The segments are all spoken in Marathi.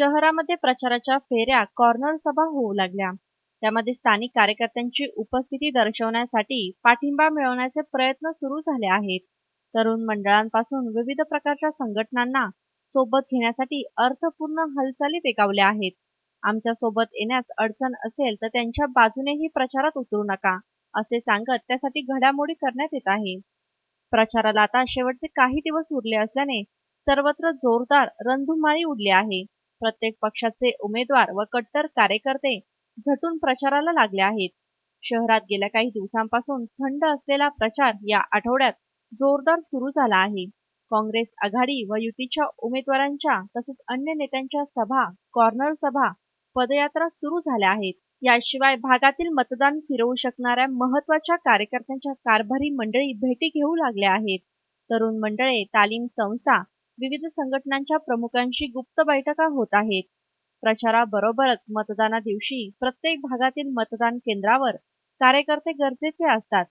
शहरामध्ये प्रचाराच्या फेऱ्या कॉर्नर सभा होऊ लागल्या. त्यामध्ये स्थानिक कार्यकर्त्यांची उपस्थिती दर्शवण्यासाठी पाठिंबा मिळवण्याचे प्रयत्न सुरू झाले आहेत. तरुण मंडळांपासून विविध प्रकारच्या संघटनांना सोबत घेण्यासाठी अर्थपूर्ण हालचाली वेगावल्या आहेत. आमच्यासोबत येण्यास अडचण असेल तर त्यांच्या बाजूनेही प्रचारात उतरू नका असे सांगत त्यासाठी घडामोडी करण्यात येत आहे. प्रचाराला आता शेवटचे काही दिवस उरले असल्याने सर्वत्र जोरदार रणधुमाळी उडली आहे. प्रत्येक पक्षाचे उमेदवार व कट्टर कार्यकर्ते झटून प्रचाराला लागले आहेत. शहरात गेल्या काही दिवसांपासून थंड असलेला प्रचार या आठवड्यात जोरदार सुरू झाला आहे. काँग्रेस आघाडी व युतीच्या उमेदवारांच्या तसेच अन्य नेत्यांच्या सभा कॉर्नर सभा पदयात्रा सुरू झाल्या आहेत. याशिवाय भागातील मतदान फिरवू शकणाऱ्या महत्त्वाच्या कार्यकर्त्यांच्या कारभारी मंडळी भेटी घेऊ लागल्या आहेत. तरुण मंडळे तालीम संस्था विविध संघटनांच्या प्रमुखांशी गुप्त बैठका होत आहेत. प्रचाराबरोबरच मतदाना दिवशी प्रत्येक भागातील मतदान केंद्रावर कार्यकर्ते गरजेचे असतात.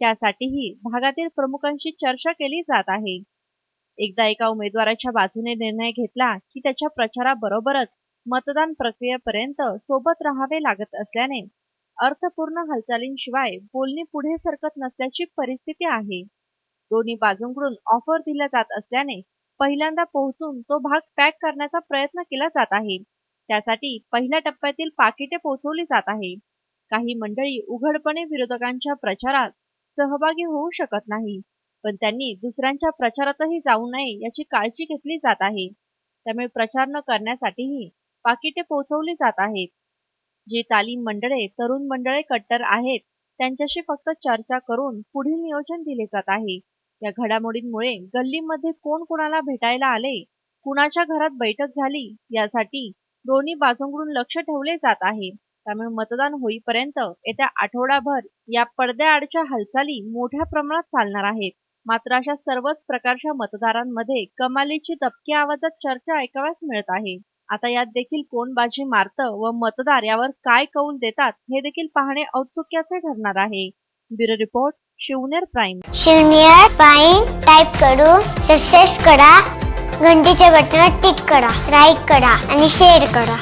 त्यासाठीही भागातील प्रमुखांशी चर्चा केली जात आहे. एकदा एका उमेदवाराच्या बाजूने निर्णय घेतला की त्याच्या प्रचाराबरोबरच मतदान प्रक्रियेपर्यंत सोबत राहावे लागत असल्याने अर्थपूर्ण हालचालींशिवाय बोलणी पुढे सरकत नसल्याची परिस्थिती आहे. दोन्ही बाजूंकडून ऑफर दिल्या जात असल्याने पहिल्यांदा पोहोचून तो भाग पॅक करण्याचा प्रयत्न केला जात आहे. त्यासाठी पहिल्या टप्प्यातील पाकिटे पोहोचवली जात आहे. काही मंडळी उघडपणे विरोधकांच्या प्रचारात सहभागी होऊ शकत नाही पण त्यांनी दुसऱ्यांच्या प्रचारातही जाऊ नये याची काळजी घेतली जात आहे. त्यामुळे प्रचार न करण्यासाठीही पाकिटे पोहोचवली जात आहेत. जी तालीम मंडळे तरुण मंडळे कट्टर आहेत त्यांच्याशी फक्त चर्चा करून पुढील नियोजन दिले जात आहे. या घडामोडींमुळे गल्लीमध्ये कोण कोणाला भेटायला आले? कुणाच्या घरात बैठक झाली? यासाठी दोन्ही बाजूंकडून लक्ष ठेवले जात आहे. त्यामुळे मतदान होईपर्यंत येत्या आठवडाभर या पडद्याआडच्या हालचाली मोठ्या प्रमाणात चालणार आहेत. मात्र अशा सर्वच प्रकारच्या मतदारांमध्ये कमालीची दबक्या आवाजात चर्चा ऐकाव्यास मिळत आहे. आता यात देखील कोण बाजी मारतं व मतदार यावर काय कौल देतात हे देखील पाहणे औत्सुक्याचे ठरणार आहे. ब्युरो रिपोर्ट शिवनेर प्राईम शून्य प्राईम टाईप करू सक्सेस करा घंटीच्या बटनावर टिक करा लाईक करा आणि शेअर करा.